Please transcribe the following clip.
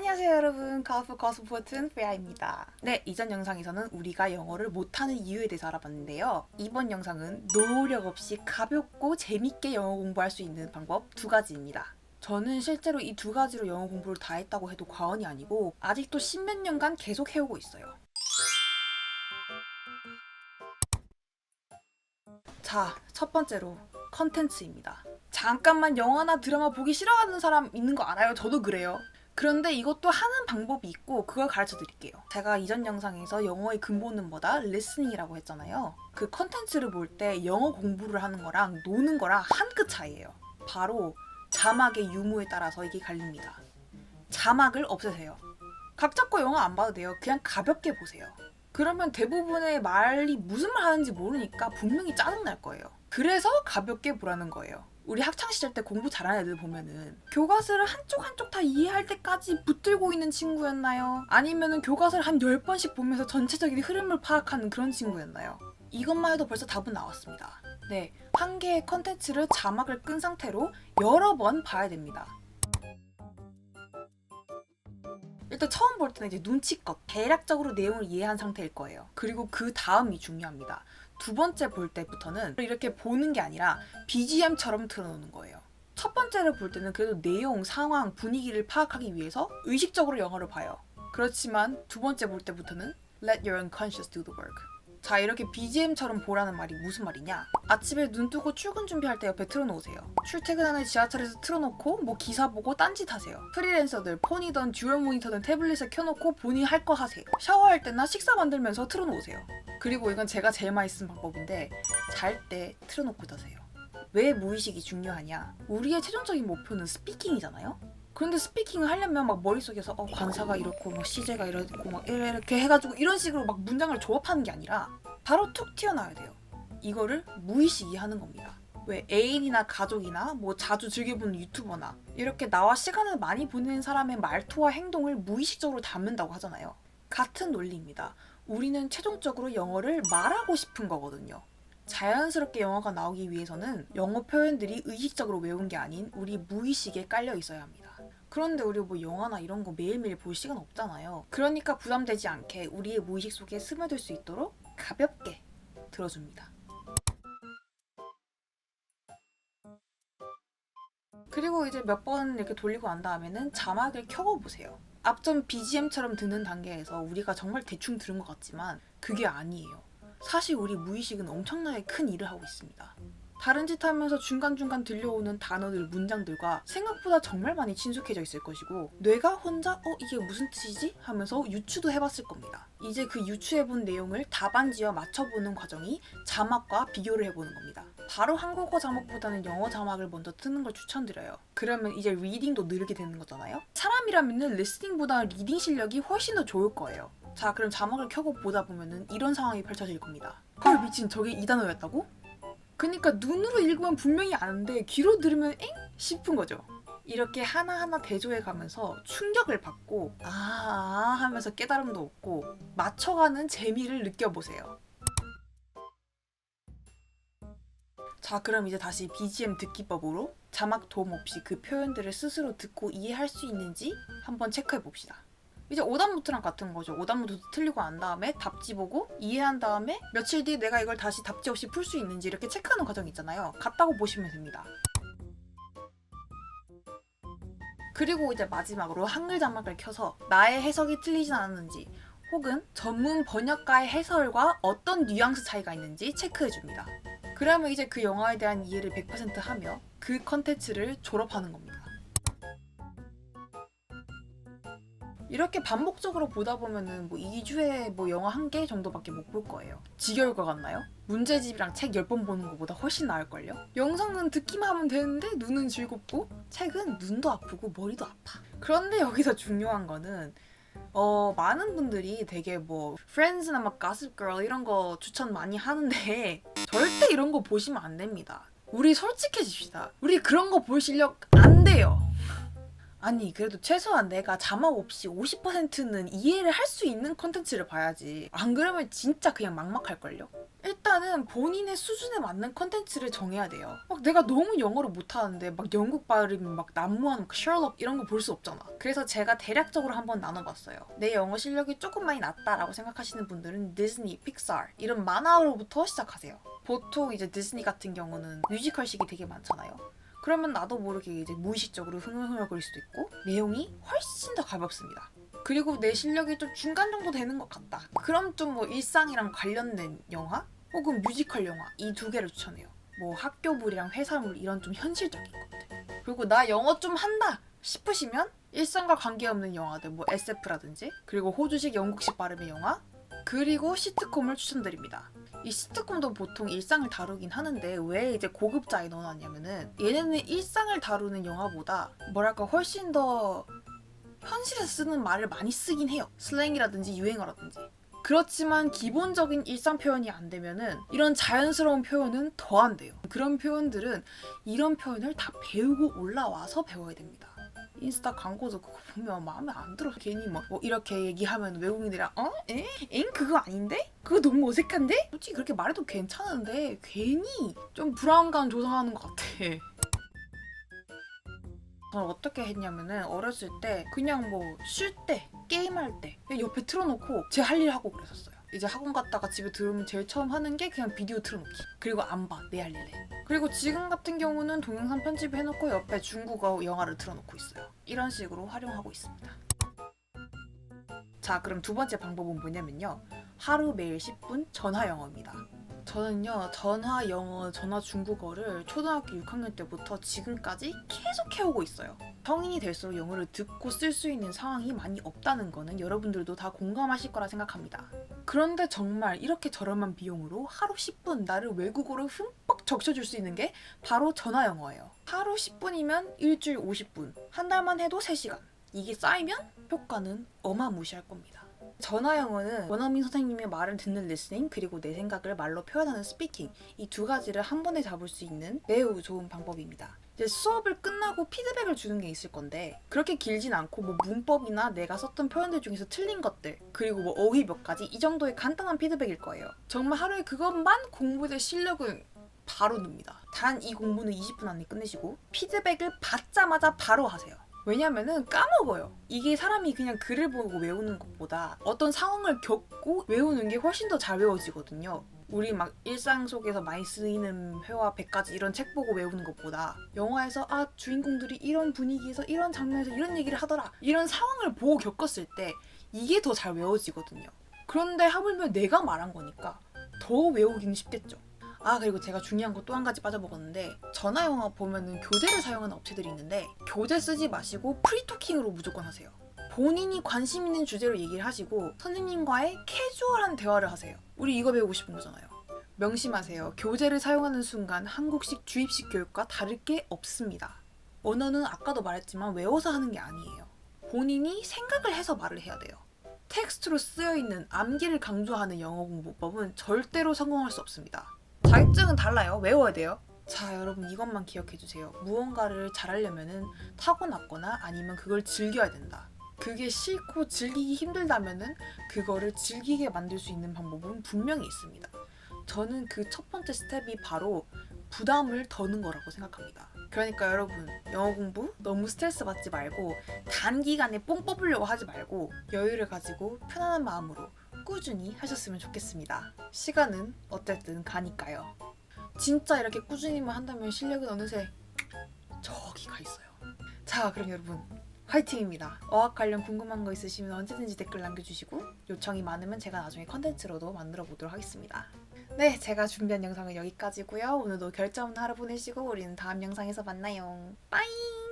안녕하세요 여러분 가프 거스 버튼 페아입니다 네 이전 영상에서는 우리가 영어를 못하는 이유에 대해서 알아봤는데요 이번 영상은 노력 없이 가볍고 재밌게 영어 공부할 수 있는 방법 두 가지입니다 저는 실제로 이 두 가지로 영어 공부를 다 했다고 해도 과언이 아니고 아직도 십몇 년간 계속 해오고 있어요 자, 첫 번째로 컨텐츠입니다. 잠깐만 영화나 드라마 보기 싫어하는 사람 있는 거 알아요? 저도 그래요. 그런데 이것도 하는 방법이 있고 그걸 가르쳐 드릴게요. 제가 이전 영상에서 영어의 근본은 뭐다? 리스닝이라고 했잖아요. 그 컨텐츠를 볼 때 영어 공부를 하는 거랑 노는 거랑 한 끗 차이예요. 바로 자막의 유무에 따라서 이게 갈립니다. 자막을 없애세요. 각 잡고 영어 안 봐도 돼요. 그냥 가볍게 보세요. 그러면 대부분의 말이 무슨 말 하는지 모르니까 분명히 짜증날 거예요. 그래서 가볍게 보라는 거예요. 우리 학창 시절 때 공부 잘하는 애들 보면은 교과서를 한쪽 한쪽 다 이해할 때까지 붙들고 있는 친구였나요? 아니면은 교과서를 한 10번씩 보면서 전체적인 흐름을 파악하는 그런 친구였나요? 이것만 해도 벌써 답은 나왔습니다. 네, 한 개의 컨텐츠를 자막을 끈 상태로 여러 번 봐야 됩니다. 일단 처음 볼 때는 이제 눈치껏 대략적으로 내용을 이해한 상태일 거예요. 그리고 그 다음이 중요합니다. 두 번째 볼 때부터는 이렇게 보는 게 아니라 BGM처럼 틀어놓는 거예요. 첫 번째를 볼 때는 그래도 내용, 상황, 분위기를 파악하기 위해서 의식적으로 영화를 봐요. 그렇지만 두 번째 볼 때부터는 Let your unconscious do the work. 자 이렇게 BGM처럼 보라는 말이 무슨 말이냐? 아침에 눈 뜨고 출근 준비할 때 옆에 틀어놓으세요. 출퇴근하는 지하철에서 틀어놓고 뭐 기사 보고 딴짓 하세요. 프리랜서들 폰이든 듀얼 모니터든 태블릿에 켜놓고 본인 할 거 하세요. 샤워할 때나 식사 만들면서 틀어놓으세요. 그리고 이건 제가 제일 많이 쓴 방법인데 잘 때 틀어놓고 자세요. 왜 무의식이 중요하냐? 우리의 최종적인 목표는 스피킹이잖아요 그런데 스피킹을 하려면 막 머릿속에서 어, 관사가 이렇고 뭐 시제가 이렇고 막 이렇게 해가지고 이런 식으로 막 문장을 조합하는 게 아니라 바로 툭 튀어나와야 돼요. 이거를 무의식이 하는 겁니다. 왜 애인이나 가족이나 뭐 자주 즐겨보는 유튜버나 이렇게 나와 시간을 많이 보내는 사람의 말투와 행동을 무의식적으로 담는다고 하잖아요. 같은 논리입니다. 우리는 최종적으로 영어를 말하고 싶은 거거든요. 자연스럽게 영어가 나오기 위해서는 영어 표현들이 의식적으로 외운 게 아닌 우리 무의식에 깔려 있어야 합니다. 그런데 우리 뭐 영화나 이런 거 매일매일 볼 시간 없잖아요. 그러니까 부담되지 않게 우리의 무의식 속에 스며들 수 있도록 가볍게 들어줍니다. 그리고 이제 몇 번 이렇게 돌리고 난 다음에는 자막을 켜고 보세요. 앞전 BGM처럼 듣는 단계에서 우리가 정말 대충 들은 것 같지만 그게 아니에요. 사실 우리 무의식은 엄청나게 큰 일을 하고 있습니다. 다른 짓 하면서 중간중간 들려오는 단어들, 문장들과 생각보다 정말 많이 친숙해져 있을 것이고 뇌가 혼자 어 이게 무슨 뜻이지? 하면서 유추도 해봤을 겁니다. 이제 그 유추해본 내용을 답안지와 맞춰보는 과정이 자막과 비교를 해보는 겁니다. 바로 한국어 자막보다는 영어 자막을 먼저 트는 걸 추천드려요. 그러면 이제 리딩도 늘게 되는 거잖아요. 사람이라면은 리스닝보다 리딩 실력이 훨씬 더 좋을 거예요. 자 그럼 자막을 켜고 보다 보면은 이런 상황이 펼쳐질 겁니다. 헐 미친 저게 이 단어였다고? 그니까 눈으로 읽으면 분명히 아는데 귀로 들으면 엥? 싶은 거죠. 이렇게 하나하나 대조해 가면서 충격을 받고 아, 아 하면서 깨달음도 얻고 맞춰가는 재미를 느껴보세요. 자 그럼 이제 다시 BGM 듣기법으로 자막 도움 없이 그 표현들을 스스로 듣고 이해할 수 있는지 한번 체크해 봅시다. 이제 오답노트랑 같은 거죠. 오답노트 틀리고 난 다음에 답지 보고 이해한 다음에 며칠 뒤에 내가 이걸 다시 답지 없이 풀 수 있는지 이렇게 체크하는 과정이 있잖아요. 같다고 보시면 됩니다. 그리고 이제 마지막으로 한글 자막을 켜서 나의 해석이 틀리진 않았는지 혹은 전문 번역가의 해설과 어떤 뉘앙스 차이가 있는지 체크해 줍니다. 그러면 이제 그 영화에 대한 이해를 100% 하며 그 컨텐츠를 졸업하는 겁니다. 이렇게 반복적으로 보다 보면은 뭐 2주에 뭐 영화 한 개 정도밖에 못 볼 거예요. 지겨울 것 같나요? 문제집이랑 책 10번 보는 것보다 훨씬 나을걸요? 영상은 듣기만 하면 되는데 눈은 즐겁고 책은 눈도 아프고 머리도 아파. 그런데 여기서 중요한 거는 어, 많은 분들이 되게 뭐 프렌즈나 막걸 이런 거 추천 많이 하는데 절대 이런 거 보시면 안 됩니다. 우리 솔직해집시다. 우리 그런 거 볼 실력 안 돼요. 아니 그래도 최소한 내가 자막 없이 50%는 이해를 할 수 있는 컨텐츠를 봐야지. 안 그러면 진짜 그냥 막막할걸요? 일단은 본인의 수준에 맞는 컨텐츠를 정해야 돼요. 막 내가 너무 영어를 못하는데 막 영국 발음 막 난무하는 막 셜록 이런 거 볼 수 없잖아. 그래서 제가 대략적으로 한번 나눠봤어요. 내 영어 실력이 조금 많이 낮다라고 생각하시는 분들은 디즈니, 픽사 이런 만화로부터 시작하세요. 보통 이제 디즈니 같은 경우는 뮤지컬식이 되게 많잖아요 그러면 나도 모르게 이제 무의식적으로 흥얼흥얼거릴 수도 있고 내용이 훨씬 더 가볍습니다. 그리고 내 실력이 좀 중간 정도 되는 것 같다. 그럼 좀 뭐 일상이랑 관련된 영화 혹은 뮤지컬 영화 이 두 개를 추천해요. 뭐 학교물이랑 회사물 이런 좀 현실적인 것들. 그리고 나 영어 좀 한다 싶으시면 일상과 관계없는 영화들 뭐 SF라든지 그리고 호주식 영국식 발음의 영화 그리고 시트콤을 추천드립니다. 이 시트콤도 보통 일상을 다루긴 하는데 왜 이제 고급자에 넣어놨냐면은 얘네는 일상을 다루는 영화보다 뭐랄까 훨씬 더 현실에서 쓰는 말을 많이 쓰긴 해요. 슬랭이라든지 유행어라든지. 그렇지만 기본적인 일상 표현이 안 되면은 이런 자연스러운 표현은 더 안 돼요. 그런 표현들은 이런 표현을 다 배우고 올라와서 배워야 됩니다. 인스타 광고도 그거 보면 마음에 안 들어. 괜히 막 뭐 이렇게 얘기하면 외국인들이랑 어? 에? 엥? 그거 아닌데? 그거 너무 어색한데? 솔직히 그렇게 말해도 괜찮은데 괜히 좀 불안감 조성하는 것 같아. 저는 어떻게 했냐면은 어렸을 때 그냥 뭐 쉴 때 게임할 때 옆에 틀어놓고 제 할 일 하고 그랬었어요. 이제 학원 갔다가 집에 들어오면 제일 처음 하는 게 그냥 비디오 틀어놓기. 그리고 안 봐. 내 할 일에. 그리고 지금 같은 경우는 동영상 편집해놓고 옆에 중국어 영화를 틀어놓고 있어요. 이런 식으로 활용하고 있습니다. 자, 그럼 두 번째 방법은 뭐냐면요. 하루 매일 10분 전화 영어입니다. 저는요, 전화 영어, 전화 중국어를 초등학교 6학년 때부터 지금까지 계속 해오고 있어요. 성인이 될수록 영어를 듣고 쓸 수 있는 상황이 많이 없다는 거는 여러분들도 다 공감하실 거라 생각합니다. 그런데 정말 이렇게 저렴한 비용으로 하루 10분 나를 외국어로 흠뻑 적셔줄 수 있는 게 바로 전화 영어예요. 하루 10분이면 일주일 50분, 한 달만 해도 3시간. 이게 쌓이면 효과는 어마무시할 겁니다. 전화 영어는 원어민 선생님의 말을 듣는 리스닝 그리고 내 생각을 말로 표현하는 스피킹 이 두 가지를 한 번에 잡을 수 있는 매우 좋은 방법입니다. 이제 수업을 끝나고 피드백을 주는 게 있을 건데 그렇게 길진 않고 뭐 문법이나 내가 썼던 표현들 중에서 틀린 것들 그리고 뭐 어휘 몇 가지 이 정도의 간단한 피드백일 거예요. 정말 하루에 그것만 공부될 실력은 바로 늡니다. 단 이 공부는 20분 안에 끝내시고 피드백을 받자마자 바로 하세요. 왜냐면은 까먹어요. 이게 사람이 그냥 글을 보고 외우는 것보다 어떤 상황을 겪고 외우는 게 훨씬 더 잘 외워지거든요. 우리 막 일상 속에서 많이 쓰이는 회화 100가지 이런 책 보고 외우는 것보다 영화에서 아 주인공들이 이런 분위기에서 이런 장면에서 이런 얘기를 하더라 이런 상황을 보고 겪었을 때 이게 더 잘 외워지거든요. 그런데 하물며 내가 말한 거니까 더 외우기는 쉽겠죠. 아 그리고 제가 중요한 거 또 한 가지 빠져먹었는데 전화 영화 보면은 교재를 사용하는 업체들이 있는데 교재 쓰지 마시고 프리토킹으로 무조건 하세요. 본인이 관심 있는 주제로 얘기를 하시고 선생님과의 캐주얼한 대화를 하세요. 우리 이거 배우고 싶은 거잖아요. 명심하세요. 교재를 사용하는 순간 한국식 주입식 교육과 다를 게 없습니다. 언어는 아까도 말했지만 외워서 하는 게 아니에요. 본인이 생각을 해서 말을 해야 돼요. 텍스트로 쓰여 있는 암기를 강조하는 영어 공부법은 절대로 성공할 수 없습니다. 자격증은 달라요. 외워야 돼요. 자, 여러분 이것만 기억해 주세요. 무언가를 잘하려면은 타고났거나 아니면 그걸 즐겨야 된다. 그게 싫고 즐기기 힘들다면은 그거를 즐기게 만들 수 있는 방법은 분명히 있습니다. 저는 그 첫 번째 스텝이 바로 부담을 더는 거라고 생각합니다. 그러니까 여러분 영어 공부 너무 스트레스 받지 말고 단기간에 뽕 뽑으려고 하지 말고 여유를 가지고 편안한 마음으로 꾸준히 하셨으면 좋겠습니다. 시간은 어쨌든 가니까요. 진짜 이렇게 꾸준히만 한다면 실력은 어느새 저기 가 있어요. 자, 그럼 여러분 화이팅입니다. 어학 관련 궁금한 거 있으시면 언제든지 댓글 남겨주시고 요청이 많으면 제가 나중에 컨텐츠로도 만들어 보도록 하겠습니다. 네, 제가 준비한 영상은 여기까지고요. 오늘도 없는 하루 보내시고 우리는 다음 영상에서 만나요. 빠잉!